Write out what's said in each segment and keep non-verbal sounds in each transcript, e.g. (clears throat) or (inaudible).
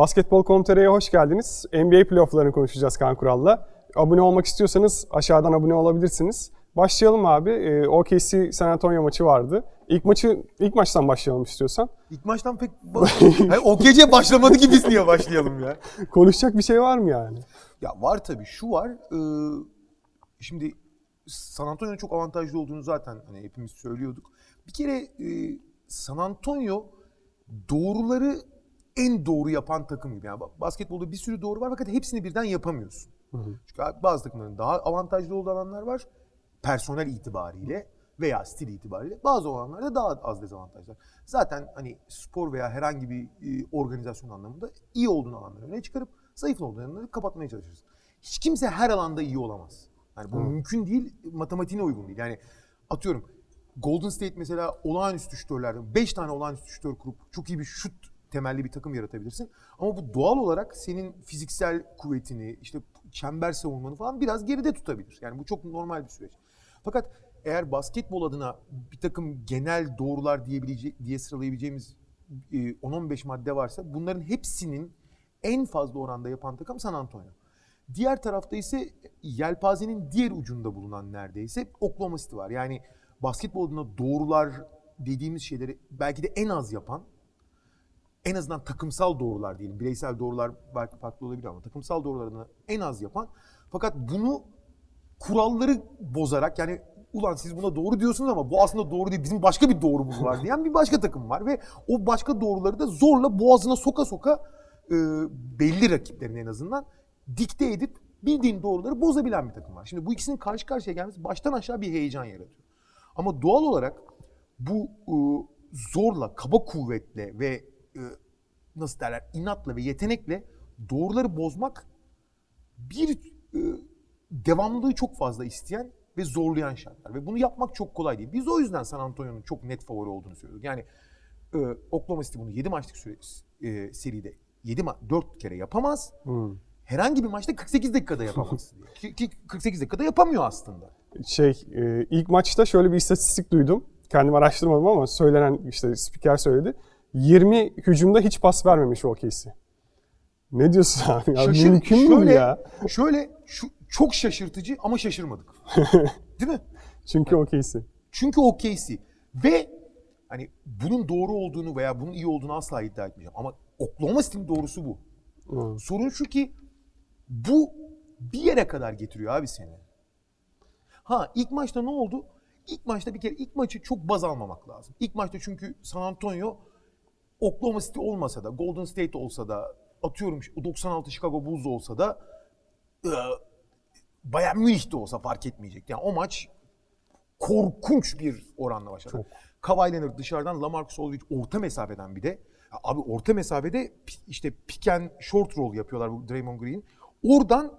Basketbol.com.tr'ye hoş geldiniz. NBA playofflarını konuşacağız Kaan Kural'la. Abone olmak istiyorsanız aşağıdan abone olabilirsiniz. Başlayalım abi. Ee, OKC San Antonio maçı vardı. İlk maçı ilk maçtan başlayalım istiyorsan. İlk maçtan pek... (laughs) Hayır, o gece başlamadı ki biz niye başlayalım ya? (laughs) Konuşacak bir şey var mı yani? Ya var tabii. Şu var. e, şimdi San Antonio'nun çok avantajlı olduğunu zaten hani hepimiz söylüyorduk. Bir kere e, San Antonio doğruları en doğru yapan takım gibi. Yani basketbolda bir sürü doğru var fakat hepsini birden yapamıyorsun. Çünkü bazı takımların daha avantajlı olduğu alanlar var. Personel itibariyle veya stil itibariyle. Bazı alanlarda daha az dezavantajlar. Zaten hani spor veya herhangi bir e, organizasyon anlamında iyi olduğun alanları öne çıkarıp zayıf olduğun alanları kapatmaya çalışırız. Hiç kimse her alanda iyi olamaz. Yani bu Hı. mümkün değil, matematiğine uygun değil. Yani atıyorum Golden State mesela olağanüstü şütörlerden 5 tane olağanüstü şütör kurup çok iyi bir şut temelli bir takım yaratabilirsin. Ama bu doğal olarak senin fiziksel kuvvetini, işte çember savunmanı falan biraz geride tutabilir. Yani bu çok normal bir süreç. Fakat eğer basketbol adına bir takım genel doğrular diyebilece diye sıralayabileceğimiz e, 10-15 madde varsa bunların hepsinin en fazla oranda yapan takım San Antonio. Diğer tarafta ise yelpazenin diğer ucunda bulunan neredeyse Oklahoma City var. Yani basketbol adına doğrular dediğimiz şeyleri belki de en az yapan, en azından takımsal doğrular diyelim. Bireysel doğrular belki farklı olabilir ama takımsal doğrular adına en az yapan. Fakat bunu kuralları bozarak yani ulan siz buna doğru diyorsunuz ama bu aslında doğru değil. Bizim başka bir doğrumuz var (laughs) diyen bir başka takım var ve o başka doğruları da zorla boğazına soka soka e, belli rakiplerin en azından dikte edip bildiğin doğruları bozabilen bir takım var. Şimdi bu ikisinin karşı karşıya gelmesi baştan aşağı bir heyecan yaratıyor. Ama doğal olarak bu e, zorla, kaba kuvvetle ve nasıl derler inatla ve yetenekle doğruları bozmak bir e, devamlılığı çok fazla isteyen ve zorlayan şartlar. Ve bunu yapmak çok kolay değil. Biz o yüzden San Antonio'nun çok net favori olduğunu söylüyoruz. Yani e, Oklahoma City bunu 7 maçlık süre, e, seride 7 ma 4 kere yapamaz. Hmm. Herhangi bir maçta 48 dakikada yapamaz. (laughs) Ki, ki 48 dakikada yapamıyor aslında. Şey e, ilk maçta şöyle bir istatistik duydum. Kendim araştırmadım ama söylenen işte spiker söyledi. 20 hücumda hiç pas vermemiş OKC. Ne diyorsun abi? Ya, Şaşır- mümkün mü şöyle, ya? Şöyle şu, çok şaşırtıcı ama şaşırmadık. (laughs) Değil mi? Çünkü OKC. Çünkü OKC ve hani bunun doğru olduğunu veya bunun iyi olduğunu asla iddia etmeyeceğim. Ama Oklahoma City'nin doğrusu bu. Hmm. Sorun şu ki bu bir yere kadar getiriyor abi seni. Ha ilk maçta ne oldu? İlk maçta bir kere ilk maçı çok baz almamak lazım. İlk maçta çünkü San Antonio Oklahoma City olmasa da Golden State olsa da atıyorum o 96 Chicago Bulls olsa da e, Bayern Münih de olsa fark etmeyecek. Yani o maç korkunç bir oranla başladı. Çok. Kawhi Leonard dışarıdan Lamarcus Aldridge orta mesafeden bir de. Abi orta mesafede işte pick and short roll yapıyorlar bu Draymond Green. Oradan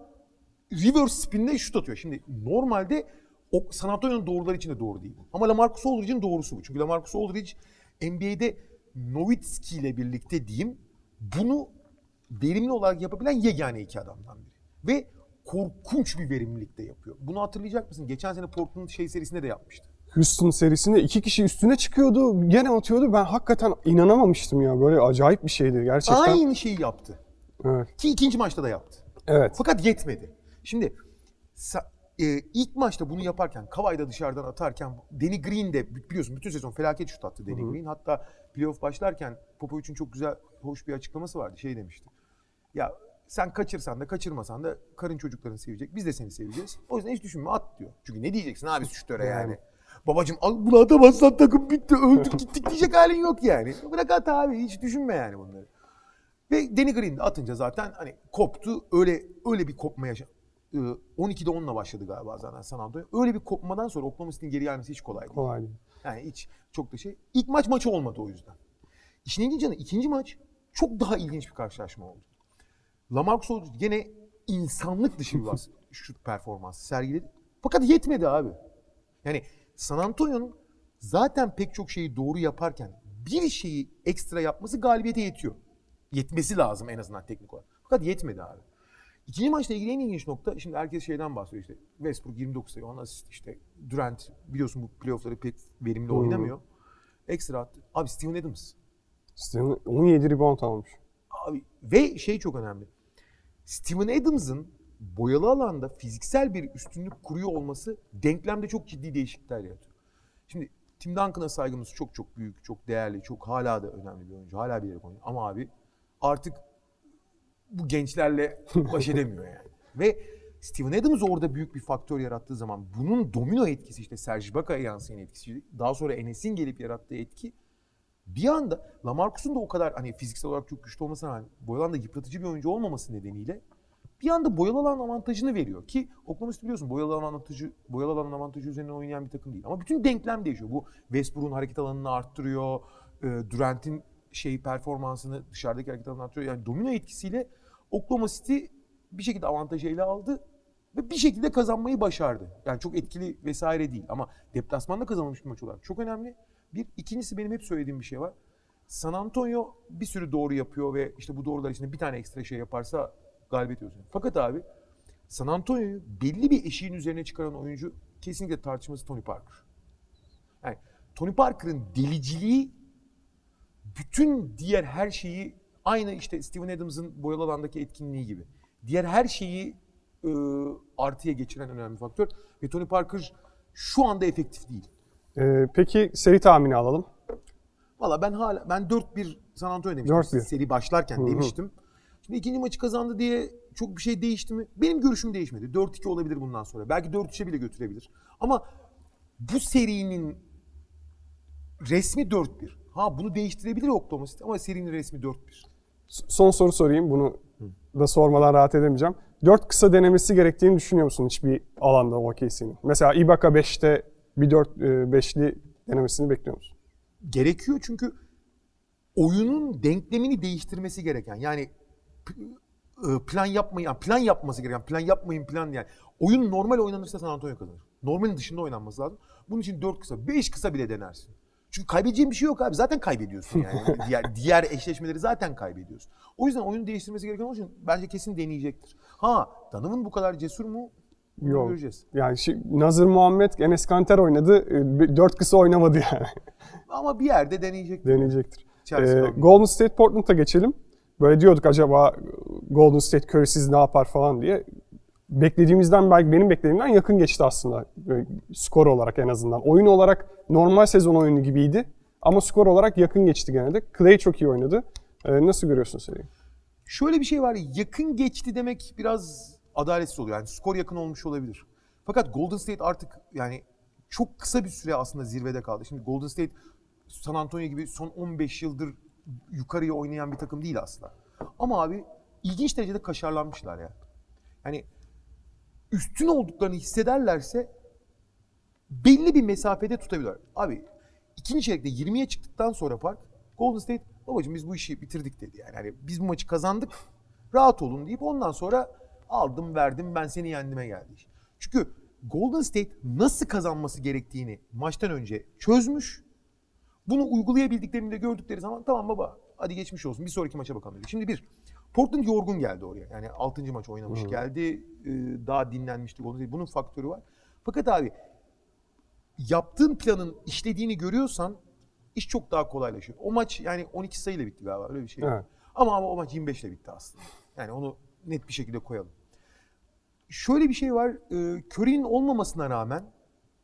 reverse spinle şut atıyor. Şimdi normalde o San Antonio'nun doğruları için de doğru değil. Ama Lamarcus Aldridge'in doğrusu bu. Çünkü Lamarcus Aldridge NBA'de Nowitzki ile birlikte diyeyim bunu verimli olarak yapabilen yegane iki adamdan biri. Ve korkunç bir verimlilikte yapıyor. Bunu hatırlayacak mısın? Geçen sene Portland şey serisinde de yapmıştı. Houston serisinde iki kişi üstüne çıkıyordu, gene atıyordu. Ben hakikaten inanamamıştım ya. Böyle acayip bir şeydi gerçekten. Aynı şeyi yaptı. Evet. Ki ikinci maçta da yaptı. Evet. Fakat yetmedi. Şimdi e, ilk maçta bunu yaparken, Kawhi'da dışarıdan atarken Danny Green de biliyorsun bütün sezon felaket şut attı Danny Hı hı. Green. Hatta playoff başlarken Popovic'in çok güzel, hoş bir açıklaması vardı. Şey demişti. Ya sen kaçırsan da kaçırmasan da karın çocukların sevecek. Biz de seni seveceğiz. O yüzden hiç düşünme at diyor. Çünkü ne diyeceksin abi şutöre yani. Yani. Babacım al bunu atamazsan takım bitti öldük gittik diyecek halin yok yani. Bırak at abi hiç düşünme yani bunları. Ve Danny Green de atınca zaten hani koptu. Öyle öyle bir kopma yaşa. Ee, 12'de 10'la başladı galiba zaten San Antonio. Öyle bir kopmadan sonra Oklahoma City'nin geri gelmesi hiç kolay değil. Kolay değil. Yani hiç çok da şey. İlk maç maçı olmadı o yüzden. İşin ilginç yanı ikinci maç çok daha ilginç bir karşılaşma oldu. Lamarcus Aldridge gene insanlık dışı bir bas- (laughs) şut performansı sergiledi. Fakat yetmedi abi. Yani San Antonio'nun zaten pek çok şeyi doğru yaparken bir şeyi ekstra yapması galibiyete yetiyor. Yetmesi lazım en azından teknik olarak. Fakat yetmedi abi. İkinci maçla ilgili en ilginç nokta, şimdi herkes şeyden bahsediyor işte. Westbrook 29 sayı, 10 asist işte. Durant biliyorsun bu playoffları pek verimli Hı. oynamıyor. Ekstra attı. Abi Steven Adams. Steven 17 rebound almış. Abi, ve şey çok önemli. Steven Adams'ın boyalı alanda fiziksel bir üstünlük kuruyor olması denklemde çok ciddi değişiklikler yaratıyor. Şimdi Tim Duncan'a saygımız çok çok büyük, çok değerli, çok hala da önemli bir oyuncu. Hala bir yere oynuyor. Ama abi artık bu gençlerle baş edemiyor yani. (laughs) Ve Steven Adams orada büyük bir faktör yarattığı zaman bunun domino etkisi işte Serge Ibaka'ya yansıyan etkisi, daha sonra Enes'in gelip yarattığı etki bir anda Lamarcus'un da o kadar hani fiziksel olarak çok güçlü olmasına rağmen boyalan da yıpratıcı bir oyuncu olmaması nedeniyle bir anda boyalı alan avantajını veriyor ki Oklahoma City biliyorsun boyalı alan avantajı boyalı alan avantajı üzerine oynayan bir takım değil. Ama bütün denklem değişiyor. Bu Westbrook'un hareket alanını arttırıyor. e, Durant'in şey performansını dışarıdaki hareket alanını arttırıyor. Yani domino etkisiyle Oklahoma City bir şekilde avantajı ele aldı ve bir şekilde kazanmayı başardı. Yani çok etkili vesaire değil ama deplasmanda kazanılmış bir maç olarak çok önemli. Bir, ikincisi benim hep söylediğim bir şey var. San Antonio bir sürü doğru yapıyor ve işte bu doğrular içinde bir tane ekstra şey yaparsa galibiyet yazıyor. Fakat abi San Antonio'yu belli bir eşiğin üzerine çıkaran oyuncu kesinlikle tartışması Tony Parker. Yani Tony Parker'ın deliciliği bütün diğer her şeyi aynı işte Steven Adams'ın boyalı alandaki etkinliği gibi. Diğer her şeyi e, artıya geçiren önemli faktör. Ve Tony Parker şu anda efektif değil. Ee, peki seri tahmini alalım. Valla ben hala ben 4-1 San Antonio demiştim. 4-1. Seri başlarken Hı hı. demiştim. Şimdi ikinci maçı kazandı diye çok bir şey değişti mi? Benim görüşüm değişmedi. 4-2 olabilir bundan sonra. Belki 4-3'e bile götürebilir. Ama bu serinin resmi 4-1. Ha bunu değiştirebilir Oklahoma City ama serinin resmi 4-1. Son soru sorayım. Bunu da sormadan rahat edemeyeceğim. 4 kısa denemesi gerektiğini düşünüyor musun hiçbir alanda OKC'nin? Mesela Ibaka 5'te bir 4 5'li denemesini bekliyor musun? gerekiyor çünkü oyunun denklemini değiştirmesi gereken yani e, plan yapmayın, yani plan yapması gereken, plan yapmayın plan yani. Oyun normal oynanırsa San Antonio kazanır. Normalin dışında oynanması lazım. Bunun için 4 kısa, 5 kısa bile denersin. Çünkü kaybedeceğin bir şey yok abi. Zaten kaybediyorsun yani. (laughs) diğer, diğer eşleşmeleri zaten kaybediyorsun. O yüzden oyunu değiştirmesi gereken olduğu için bence kesin deneyecektir. Ha, Donovan bu kadar cesur mu? Bunu Yok. göreceğiz. Yani şi- Nazır Muhammed, Enes Kanter oynadı. 4 kısa oynamadı yani. (laughs) Ama bir yerde deneyecektir. Deneyecektir. Ee. Golden State Portland'a geçelim. Böyle diyorduk acaba Golden State Curry'siz ne yapar falan diye. Beklediğimizden belki benim beklediğimden yakın geçti aslında. Skor olarak en azından. Oyun olarak normal sezon oyunu gibiydi. Ama skor olarak yakın geçti gene de. Clay çok iyi oynadı. Ee, nasıl görüyorsun seriyi? Şöyle bir şey var. Yakın geçti demek biraz adaletsiz oluyor. Yani skor yakın olmuş olabilir. Fakat Golden State artık yani çok kısa bir süre aslında zirvede kaldı. Şimdi Golden State San Antonio gibi son 15 yıldır yukarıya oynayan bir takım değil aslında. Ama abi ilginç derecede kaşarlanmışlar ya. Yani üstün olduklarını hissederlerse belli bir mesafede tutabilirler. Abi ikinci çeyrekte 20'ye çıktıktan sonra fark Golden State babacığım biz bu işi bitirdik dedi yani. yani biz bu maçı kazandık rahat olun deyip ondan sonra aldım verdim ben seni yendime geldi. Çünkü Golden State nasıl kazanması gerektiğini maçtan önce çözmüş. Bunu uygulayabildiklerini de gördükleri zaman tamam baba hadi geçmiş olsun bir sonraki maça bakalım dedi. Şimdi bir Portland yorgun geldi oraya. Yani 6. maç oynamış geldi. Ee, daha dinlenmişti. Bunun faktörü var. Fakat abi yaptığın planın işlediğini görüyorsan iş çok daha kolaylaşıyor. O maç yani 12 sayıyla bitti galiba öyle bir şey. Evet. Ama ama o maç 25 ile bitti aslında. Yani onu net bir şekilde koyalım. Şöyle bir şey var. E, Curry'nin olmamasına rağmen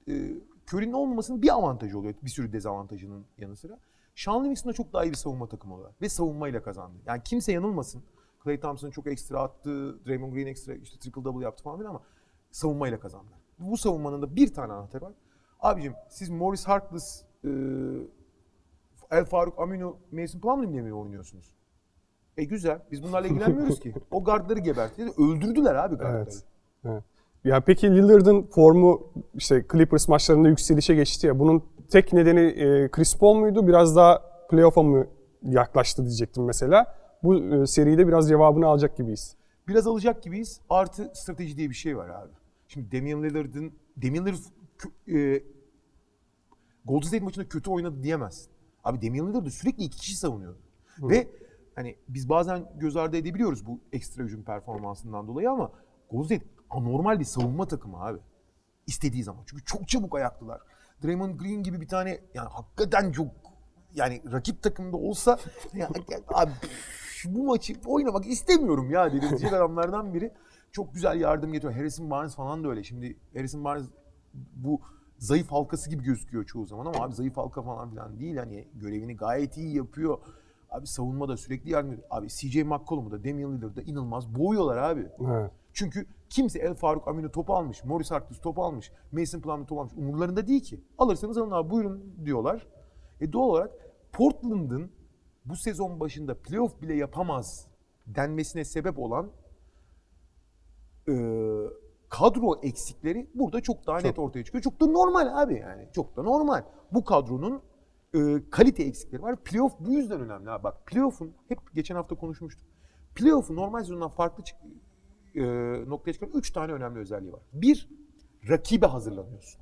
e, Curry'nin olmamasının bir avantajı oluyor. Bir sürü dezavantajının yanı sıra. Sean Livingston da çok daha iyi bir savunma takımı olarak. Ve savunmayla kazandı. Yani kimse yanılmasın. Clay Thompson çok ekstra attı. Draymond Green ekstra işte triple double yaptı falan filan ama savunmayla kazandılar. Bu savunmanın da bir tane anahtarı var. Abicim siz Morris Harkless, e, El Faruk Aminu, Mason Plumlee'yle mi oynuyorsunuz? E güzel. Biz bunlarla ilgilenmiyoruz ki. (laughs) O gardları gebertti. Öldürdüler abi gardları. Evet. evet. Ya peki Lillard'ın formu işte Clippers maçlarında yükselişe geçti ya. Bunun tek nedeni e, Chris Paul muydu? Biraz daha playoff'a mı yaklaştı diyecektim mesela. Bu e, seride biraz cevabını alacak gibiyiz. Biraz alacak gibiyiz. Artı strateji diye bir şey var abi. Şimdi Damian Lillard'ın Damian Lillard e, Golden State maçında kötü oynadı diyemezsin. Abi Damian Lillard'ı sürekli iki kişi savunuyordu. Ve hani biz bazen göz ardı edebiliyoruz bu ekstra hücum performansından dolayı ama Golden State anormal bir savunma takımı abi. İstediği zaman. Çünkü çok çabuk ayaklılar. Draymond Green gibi bir tane yani hakikaten çok yani rakip takımda olsa (laughs) ya, abi bu maçı oynamak istemiyorum ya dedirtecek (laughs) adamlardan biri. Çok güzel yardım getiriyor. Harrison Barnes falan da öyle. Şimdi Harrison Barnes bu zayıf halkası gibi gözüküyor çoğu zaman ama abi zayıf halka falan filan değil. Hani görevini gayet iyi yapıyor. Abi savunmada sürekli yardım ediyor. Abi CJ McCollum'u da Damian Lillard'ı da inanılmaz boğuyorlar abi. Evet. Çünkü kimse El Faruk Aminu topu almış, Morris Harkless topu almış, Mason Plumlee topu almış. Umurlarında değil ki. Alırsanız alın abi buyurun diyorlar. E doğal olarak Portland'ın bu sezon başında playoff bile yapamaz denmesine sebep olan e, kadro eksikleri burada çok daha net ortaya çıkıyor. Çok da normal abi yani. Çok da normal. Bu kadronun e, kalite eksikleri var. Playoff bu yüzden önemli abi. Bak playoff'un hep geçen hafta konuşmuştuk. Playoff'un normal sezondan farklı çık- e, noktaya çıkan 3 tane önemli özelliği var. Bir, rakibe hazırlanıyorsun.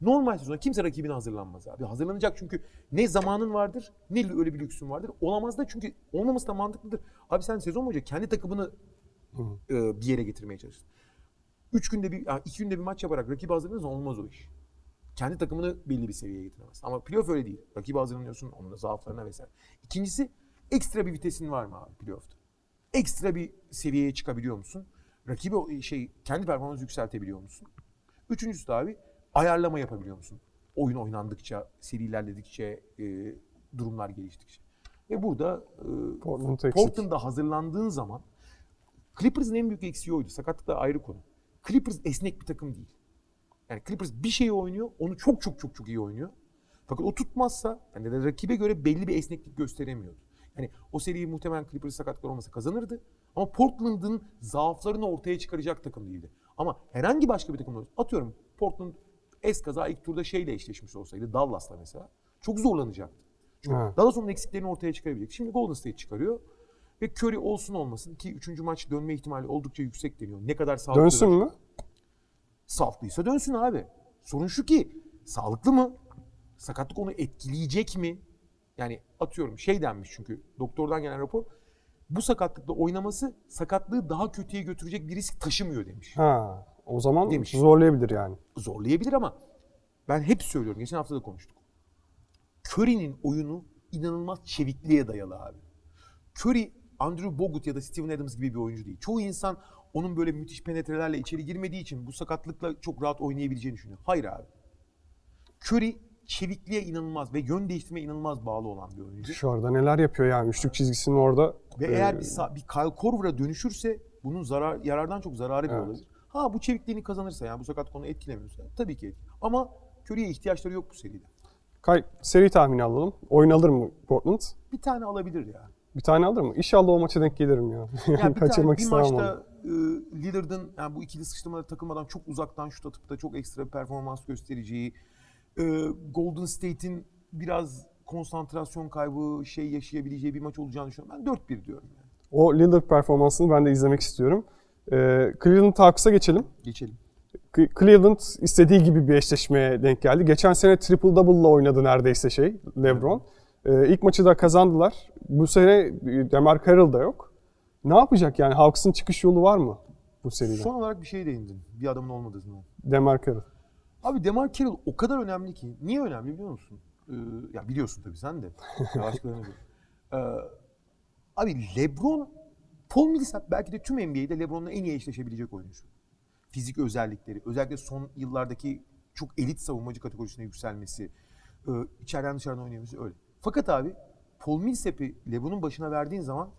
Normal sezonda kimse rakibine hazırlanmaz abi. Hazırlanacak çünkü ne zamanın vardır ne öyle bir lüksün vardır. Olamaz da çünkü olmaması da mantıklıdır. Abi sen sezon boyunca kendi takımını e, bir yere getirmeye çalışırsın. Üç günde bir, yani iki günde bir maç yaparak rakibi hazırlanırsan olmaz o iş. Kendi takımını belli bir seviyeye getiremezsin. Ama playoff öyle değil. Rakibi hazırlanıyorsun, onun da zaaflarına vesaire. İkincisi ekstra bir vitesin var mı abi playoff'ta? Ekstra bir seviyeye çıkabiliyor musun? Rakibi şey kendi performansı yükseltebiliyor musun? Üçüncüsü de abi ayarlama yapabiliyor musun? Oyun oynandıkça, seri ilerledikçe, e, durumlar geliştikçe. Ve burada e, Portland. Portland'da hazırlandığın zaman Clippers'ın en büyük eksiği oydu. Sakatlık da ayrı konu. Clippers esnek bir takım değil. Yani Clippers bir şeyi oynuyor, onu çok çok çok çok iyi oynuyor. Fakat o tutmazsa, yani de rakibe göre belli bir esneklik gösteremiyordu. Yani o seriyi muhtemelen Clippers sakatlıklar olmasa kazanırdı. Ama Portland'ın zaaflarını ortaya çıkaracak takım değildi. Ama herhangi başka bir takım atıyorum Portland eskaza ilk turda şeyle eşleşmiş olsaydı Dallas'la mesela çok zorlanacaktı. Çünkü. Dallas onun eksiklerini ortaya çıkarabilecek. Şimdi Golden State çıkarıyor. Ve Curry olsun olmasın ki 3. maç dönme ihtimali oldukça yüksek deniyor. Ne kadar sağlıklı Dönsün mü? Sağlıklıysa dönsün abi. Sorun şu ki sağlıklı mı? Sakatlık onu etkileyecek mi? Yani atıyorum şey denmiş çünkü doktordan gelen rapor bu sakatlıkla oynaması sakatlığı daha kötüye götürecek bir risk taşımıyor demiş. Ha. O zaman Demiş. zorlayabilir yani. Zorlayabilir ama ben hep söylüyorum. Geçen hafta da konuştuk. Curry'nin oyunu inanılmaz çevikliğe dayalı abi. Curry, Andrew Bogut ya da Steven Adams gibi bir oyuncu değil. Çoğu insan onun böyle müthiş penetrelerle içeri girmediği için bu sakatlıkla çok rahat oynayabileceğini düşünüyor. Hayır abi. Curry çevikliğe inanılmaz ve yön değiştirmeye inanılmaz bağlı olan bir oyuncu. Anda neler yapıyor yani üçlük çizgisinin orada. Ve e, eğer bir, sa- bir Kyle Korver'a dönüşürse bunun zarar yarardan çok zararı bir Evet. olabilir. Ha bu çevikliğini kazanırsa yani bu sakat konu etkilemiyorsa tabii ki etkiler. Ama Curry'e ihtiyaçları yok bu seride. Kay, seri tahmini alalım. Oyun alır mı Portland? Bir tane alabilir ya. Bir tane alır mı? İnşallah o maça denk gelirim ya. (laughs) Yani bir, tane, Kaçırmak bir istemem onu. maçta e, Lillard'ın yani bu ikili sıkıştırmada takılmadan çok uzaktan şut atıp da çok ekstra bir performans göstereceği, e, Golden State'in biraz konsantrasyon kaybı şey yaşayabileceği bir maç olacağını düşünüyorum. Ben 4-1 diyorum yani. O Lillard performansını ben de izlemek istiyorum. Ee, Cleveland Hawks'a geçelim. Geçelim. Cleveland istediği gibi bir eşleşmeye denk geldi. Geçen sene triple double'la oynadı neredeyse şey LeBron. Ee, ilk maçı da kazandılar. Bu sene e, Demar Carroll da yok. Ne yapacak yani? Hawks'ın çıkış yolu var mı bu seride? Son olarak bir şey değindin. Bir adamın olmadığından. Demar Carroll. Abi Demar Carroll o kadar önemli ki. Niye önemli biliyor musun? Ee, ya biliyorsun tabii sen de. Ya Başkalarına (laughs) göre. Ee, abi LeBron, Paul Millsap belki de tüm NBA'de LeBron'la en iyi eşleşebilecek oyuncu. Fizik özellikleri, özellikle son yıllardaki çok elit savunmacı kategorisine yükselmesi, e, içeriden dışarıdan oynayabilmesi öyle. Fakat abi Paul Millsap'i LeBron'un başına verdiğin zaman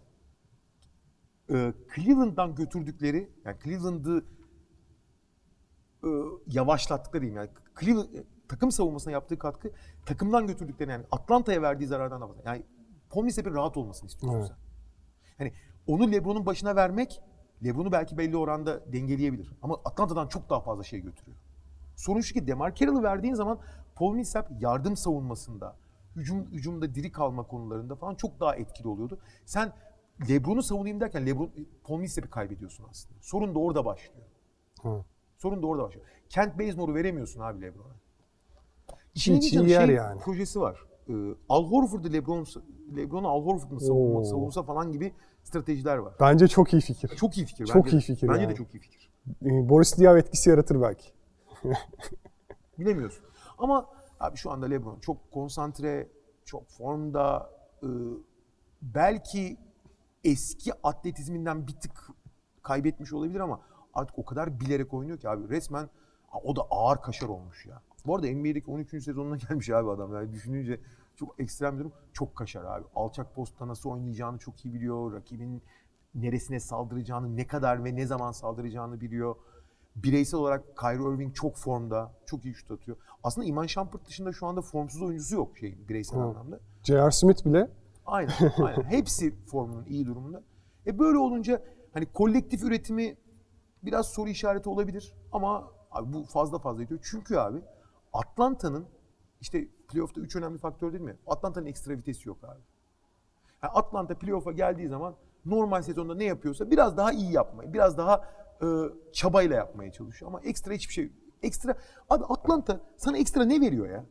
e, Cleveland'dan götürdükleri, yani Cleveland'ı e, yavaşlattıkları diyeyim yani Cleveland, takım savunmasına yaptığı katkı takımdan götürdükleri yani Atlanta'ya verdiği zarardan da fazla. Yani Paul Millsap'in rahat olmasını istiyorsun Evet. sen. Hani onu LeBron'un başına vermek LeBron'u belki belli oranda dengeleyebilir. Ama Atlanta'dan çok daha fazla şey götürüyor. Sorun şu ki Demar Carroll'ı verdiğin zaman Paul Millsap yardım savunmasında, hücum hücumda diri kalma konularında falan çok daha etkili oluyordu. Sen LeBron'u savunayım derken LeBron Paul Millsap'i kaybediyorsun aslında. Sorun da orada başlıyor. Ha. Sorun da orada başlıyor. Kent Bazemore'u veremiyorsun abi LeBron'a. İşin ilginci yer şey yani. projesi var. Ee, Al Horford'u LeBron, LeBron'u Al Horford'un savunma, Oo. savunsa falan gibi stratejiler var. Bence çok iyi fikir. Çok iyi fikir. Çok bence iyi de. fikir Bence yani. de çok iyi fikir. Ee, Boris Diaw etkisi yaratır belki. (laughs) Bilemiyorsun. Ama abi şu anda LeBron çok konsantre, çok formda. Ee, belki eski atletizminden bir tık kaybetmiş olabilir ama artık o kadar bilerek oynuyor ki abi resmen o da ağır kaşar olmuş ya. Bu arada NBA'deki 13. sezonuna (laughs) gelmiş abi adam yani düşününce çok ekstrem bir durum. Çok kaşar abi. Alçak postta nasıl oynayacağını çok iyi biliyor. Rakibin neresine saldıracağını, ne kadar ve ne zaman saldıracağını biliyor. Bireysel olarak Kyrie Irving çok formda. Çok iyi şut atıyor. Aslında Iman Shumpert dışında şu anda formsuz oyuncusu yok şey bireysel Hı. anlamda. J.R. Smith bile Aynen, aynen. (laughs) Hepsi formunun iyi durumunda. E böyle olunca hani kolektif üretimi biraz soru işareti olabilir ama abi bu fazla fazla gidiyor. Çünkü abi Atlanta'nın işte playoff'ta üç önemli faktör değil mi? Atlanta'nın ekstra vitesi yok abi. Yani Atlanta playoff'a geldiği zaman normal sezonda ne yapıyorsa biraz daha iyi yapmayı, biraz daha e, çabayla yapmaya çalışıyor. Ama ekstra hiçbir şey ekstra abi Atlanta sana ekstra ne veriyor ya?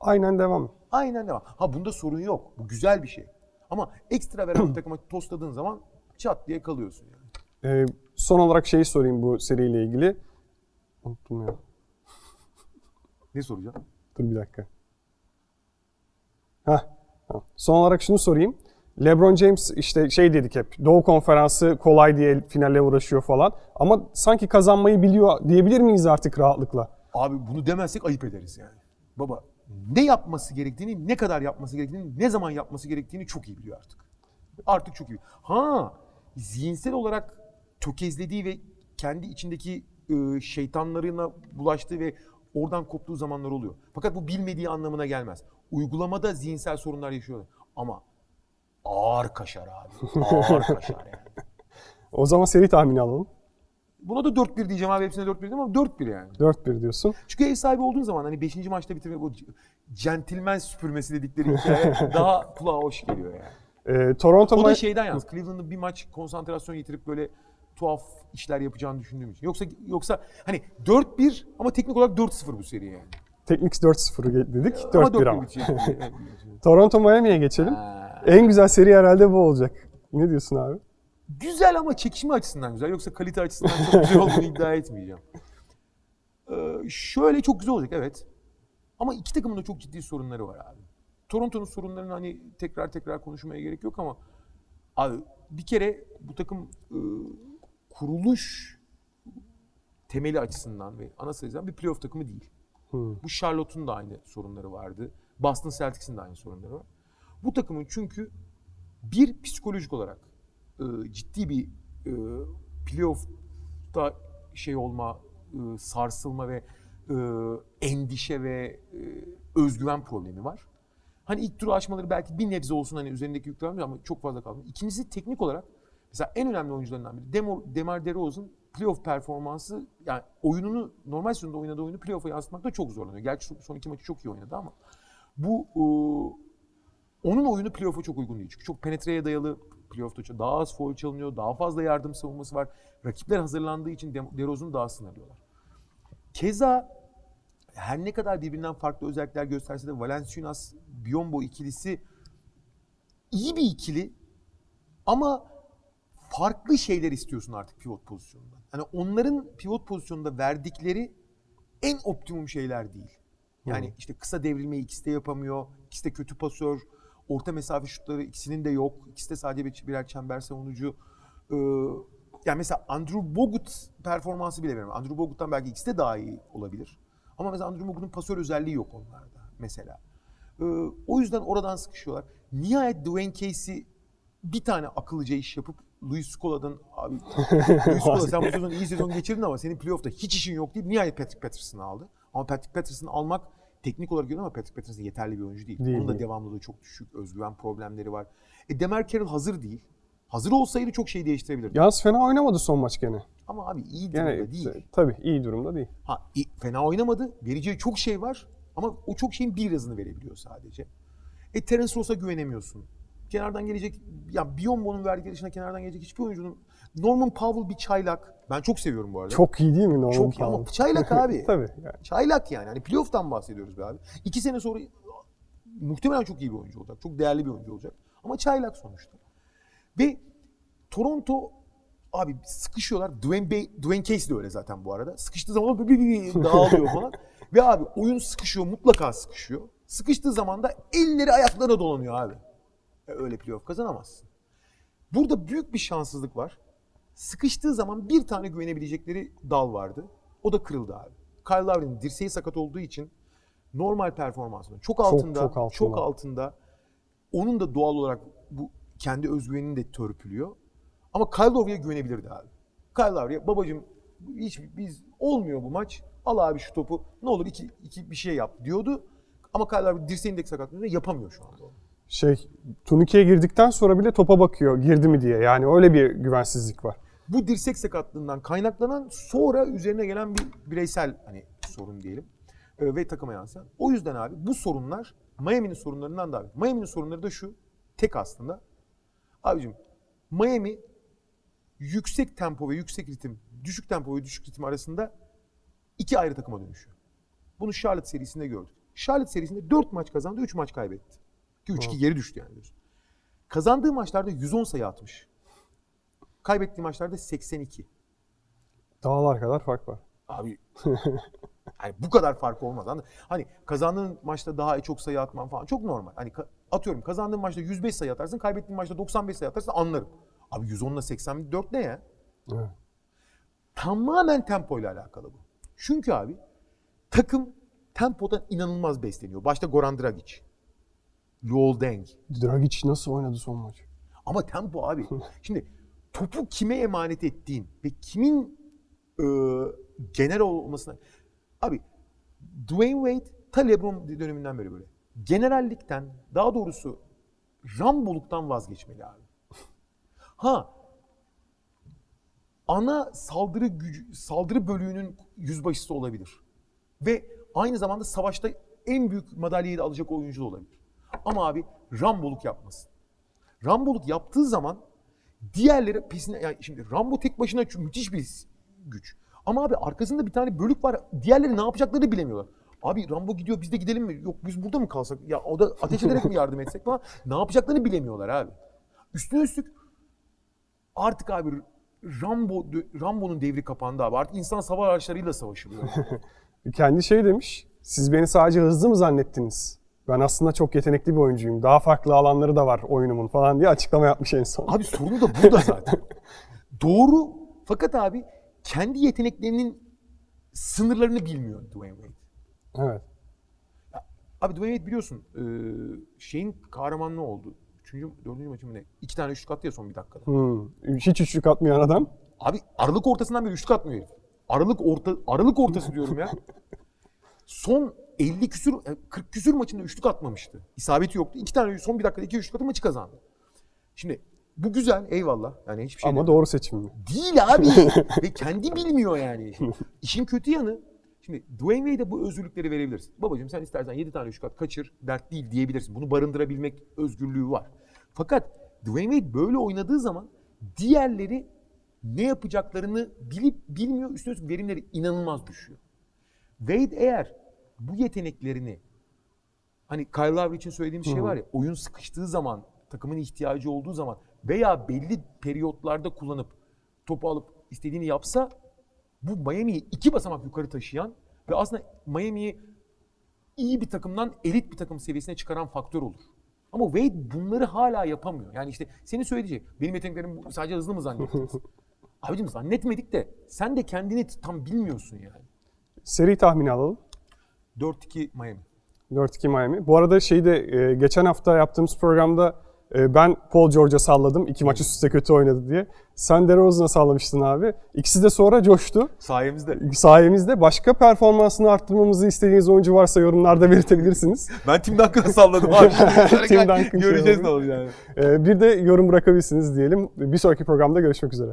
aynen devam. Aynen devam. Ha bunda sorun yok. Bu güzel bir şey. Ama ekstra veren bir (clears throat) takıma tostladığın zaman çat diye kalıyorsun yani. Ee, son olarak şeyi sorayım bu seriyle ilgili. Unuttum ya. Ne soracağım? Dur bir dakika. Heh. Son olarak şunu sorayım. LeBron James işte şey dedik hep Doğu Konferansı kolay diye finalle uğraşıyor falan. Ama sanki kazanmayı biliyor diyebilir miyiz artık rahatlıkla? Abi bunu demezsek ayıp ederiz yani. Baba ne yapması gerektiğini, ne kadar yapması gerektiğini, ne zaman yapması gerektiğini çok iyi biliyor artık. Artık çok iyi. Ha zihinsel olarak tökezlediği ve kendi içindeki e, şeytanlarına bulaştığı ve oradan koptuğu zamanlar oluyor. Fakat bu bilmediği anlamına gelmez. Uygulamada zihinsel sorunlar yaşıyorlar. Ama ağır kaşar abi. (laughs) Ağır kaşar yani. O zaman seri tahmini alalım. Buna da 4-1 diyeceğim abi hepsine 4-1 diyeceğim ama 4-1 yani. 4-1 diyorsun. Çünkü ev sahibi olduğun zaman hani 5. maçta bitirme bu centilmen süpürmesi dedikleri hikaye (laughs) daha kulağa hoş geliyor yani. Ee, Toronto O da şeyden yalnız Cleveland'ın bir maç konsantrasyon yitirip böyle tuhaf işler yapacağını düşündüğüm için. Yoksa yoksa hani 4-1 ama teknik olarak 4-0 bu seri yani. Teknik 4-0 dedik. ama 4-1 ama. (laughs) Toronto Miami'ye geçelim. Ha. En güzel seri herhalde bu olacak. Ne diyorsun abi? Güzel ama çekişme açısından güzel. Yoksa kalite açısından çok güzel olduğunu iddia etmeyeceğim. (laughs) Ee, şöyle çok güzel olacak evet. Ama iki takımın da çok ciddi sorunları var abi. Toronto'nun sorunlarını hani tekrar tekrar konuşmaya gerek yok ama abi bir kere bu takım e, kuruluş temeli açısından ve ana sayıdan bir playoff takımı değil. Hmm. Bu Charlotte'un da aynı sorunları vardı. Boston Celtics'in de aynı sorunları var. Bu takımın çünkü bir psikolojik olarak e, ciddi bir e, playoff'ta şey olma, e, sarsılma ve e, endişe ve e, özgüven problemi var. Hani ilk turu açmaları belki bir nebze olsun hani üzerindeki yükler var ama çok fazla kaldı. İkincisi teknik olarak mesela en önemli oyuncularından biri Demar DeRozan playoff performansı yani oyununu normal sezonda oynadığı oyunu playoff'a yansıtmakta çok zorlanıyor. Gerçi son- iki maçı çok iyi oynadı ama bu e, onun oyunu playoff'a çok uygun değil. Çünkü çok penetreye dayalı playoff'ta daha az foul çalınıyor, daha fazla yardım savunması var. Rakipler hazırlandığı için De- DeRozan'ı daha sınırlıyorlar. Keza her ne kadar birbirinden farklı özellikler gösterse de Valenciunas Biombo ikilisi iyi bir ikili ama farklı şeyler istiyorsun artık pivot pozisyonunda. Hani onların pivot pozisyonunda verdikleri en optimum şeyler değil. Yani işte kısa devrilmeyi ikisi de yapamıyor. İkisi de kötü pasör. Orta mesafe şutları ikisinin de yok. İkisi de sadece bir- birer çember savunucu. Ee, yani mesela Andrew Bogut performansı bile vermiyor. Andrew Bogut'tan belki ikisi de daha iyi olabilir. Ama mesela Andrew Bogut'un pasör özelliği yok onlarda mesela. Ee, o yüzden oradan sıkışıyorlar. Nihayet Dwayne Casey bir tane akıllıca iş yapıp Luis Scola'dan abi (laughs) Luis Scola sen bu sezon iyi sezon geçirdin ama senin playoff'ta hiç işin yok deyip nihayet Patrick Patterson'ı aldı. Ama Patrick Patterson'ı almak teknik olarak görüyorum ama Patrick Patterson yeterli bir oyuncu değil. Değil, Onun da devamlılığı çok düşük, özgüven problemleri var. E Demar Carroll hazır değil. Hazır olsaydı çok şey değiştirebilirdi. Yalnız fena oynamadı son maç gene. Ama abi iyi durumda değil. tabii iyi durumda değil. Ha, fena oynamadı. Vereceği çok şey var. Ama o çok şeyin birazını verebiliyor sadece. E Terence Ross'a güvenemiyorsun. Kenardan gelecek, ya Biombo'nun verdikleri dışında kenardan gelecek hiçbir oyuncunun... Norman Powell bir çaylak. Ben çok seviyorum bu arada. Çok iyi değil mi Norman Çok iyi ama Powell? çaylak (laughs) abi. tabii. Yani. Çaylak yani. Hani playoff'tan bahsediyoruz be abi. İki sene sonra muhtemelen çok iyi bir oyuncu olacak. Çok değerli bir oyuncu olacak. Ama çaylak sonuçta. Ve Toronto abi sıkışıyorlar. Dwayne, Bay, Dwayne Casey de öyle zaten bu arada. Sıkıştığı zaman bir, bir, bir dağılıyor falan. (laughs) Ve abi oyun sıkışıyor. Mutlaka sıkışıyor. Sıkıştığı zaman da elleri ayaklarına dolanıyor abi. E, öyle playoff kazanamazsın. Burada büyük bir şanssızlık var. Sıkıştığı zaman bir tane güvenebilecekleri dal vardı. O da kırıldı abi. Kyle Lowry'nin dirseği sakat olduğu için normal performansının çok altında, çok altında. çok altında. Onun da doğal olarak bu kendi özgüvenini de törpülüyor. Ama Kyle Lowry'e güvenebilirdi abi. Kyle Lowry'e babacım hiç biz olmuyor bu maç. Al abi şu topu. Ne olur iki, iki bir şey yap diyordu. Ama Kyle Lowry dirseğindeki sakatlığında yapamıyor şu anda. Şey, turnikeye girdikten sonra bile topa bakıyor girdi mi diye. Yani öyle bir güvensizlik var. Bu dirsek sakatlığından kaynaklanan sonra üzerine gelen bir bireysel hani sorun diyelim. Ee, ve takıma yansıyan. O yüzden abi bu sorunlar Miami'nin sorunlarından da abi. Miami'nin sorunları da şu. Tek aslında. Abicim Miami yüksek tempo ve yüksek ritim, düşük tempo ve düşük ritim arasında iki ayrı takıma dönüşüyor. Bunu Charlotte serisinde gördük. Charlotte serisinde 4 maç kazandı, 3 maç kaybetti. Ki 3-2 geri düştü yani. Kazandığı maçlarda 110 sayı atmış. Kaybettiği maçlarda 82. Dağlar kadar fark var. Abi (laughs) hani bu kadar fark olmaz. Anladın? Hani kazandığın maçta daha çok sayı atman falan çok normal. Hani atıyorum kazandığın maçta 105 sayı atarsın, kaybettiğin maçta 95 sayı atarsın anlarım. Abi 110 ile 84 ne ya? Evet. Tamamen tempoyla alakalı bu. Çünkü abi takım tempodan inanılmaz besleniyor. Başta Goran Dragic, Luol Deng. Dragic nasıl oynadı son maç? Ama tempo abi. Şimdi topu kime emanet ettiğin ve kimin e, genel olmasına... Abi Dwayne Wade ta LeBron döneminden beri böyle. Generallikten daha doğrusu Ramboluk'tan vazgeçmeli abi. Ha ana saldırı gücü, saldırı bölüğünün yüzbaşısı olabilir. Ve aynı zamanda savaşta en büyük madalyayı da alacak oyuncu da olabilir. Ama abi Ramboluk yapmasın. Ramboluk yaptığı zaman diğerleri pesine yani şimdi Rambo tek başına çünkü müthiş bir güç. Ama abi arkasında bir tane bölük var. Diğerleri ne yapacaklarını bilemiyorlar. Abi Rambo gidiyor biz de gidelim mi? Yok biz burada mı kalsak? Ya o da ateş ederek mi yardım etsek falan. Ne yapacaklarını bilemiyorlar abi. Üstüne üstlük artık abi Rambo Rambo'nun devri kapandı abi. Artık insan savaş araçlarıyla savaşılıyor. (laughs) Kendi şey demiş, siz beni sadece hızlı mı zannettiniz? Ben aslında çok yetenekli bir oyuncuyum. Daha farklı alanları da var oyunumun falan diye açıklama yapmış en son. Abi sorun da burada zaten. (laughs) Doğru fakat abi kendi yeteneklerinin sınırlarını bilmiyor Dwayne Wade. Evet. Abi Dwayne Wade biliyorsun e, şeyin kahramanlığı oldu. Üçüncü, dördüncü maçı mı ne? İki tane üçlük attı ya son bir dakikada. Hmm. Hiç üçlük atmayan adam. Abi aralık ortasından beri üçlük atmıyor herif. Aralık orta aralık ortası diyorum ya. (laughs) Son 50 küsür, e, 40 küsür maçında üçlük atmamıştı. İsabeti yoktu. İki tane son bir dakikada iki üçlük atı maçı kazandı. Şimdi bu güzel eyvallah. Yani hiçbir şey Ama doğru seçim mi? Değil abi. (laughs) Ve kendi bilmiyor yani. İşin kötü yanı Şimdi Dwayne Wade'e bu özgürlükleri verebilirsin. Babacığım sen istersen 7 tane üçlük at kaçır dert değil diyebilirsin. Bunu barındırabilmek özgürlüğü var. Fakat Dwayne Wade böyle oynadığı zaman diğerleri ne yapacaklarını bilip bilmiyor. Üstüne üstlük verimleri inanılmaz düşüyor. Wade eğer bu yeteneklerini hani Kyle Lowry için söylediğim şey var ya oyun sıkıştığı zaman takımın ihtiyacı olduğu zaman veya belli periyotlarda kullanıp topu alıp istediğini yapsa bu Miami'yi iki basamak yukarı taşıyan ve aslında Miami'yi iyi bir takımdan elit bir takım seviyesine çıkaran faktör olur. Ama Wade bunları hala yapamıyor. Yani işte senin söylediğin şey, benim yeteneklerim sadece hızlı mı zannettiniz? (laughs) Abicim zannetmedik de sen de kendini tam bilmiyorsun yani. Seri tahmini alalım. 4-2 Miami. 4-2 Miami. Bu arada şeyde e, geçen hafta yaptığımız programda e, ben Paul George'a salladım. İki maç üst üste kötü oynadı diye. Sen DeRozan'a sallamıştın abi. İkisi de sonra coştu. Sayemizde. Sayemizde başka performansını arttırmamızı istediğiniz oyuncu varsa yorumlarda belirtebilirsiniz. (laughs) Ben Tim Duncan'ı salladım abi. (laughs) Tim Duncan Göreceğiz ne olacağını. E, bir de yorum bırakabilirsiniz diyelim. Bir sonraki programda görüşmek üzere.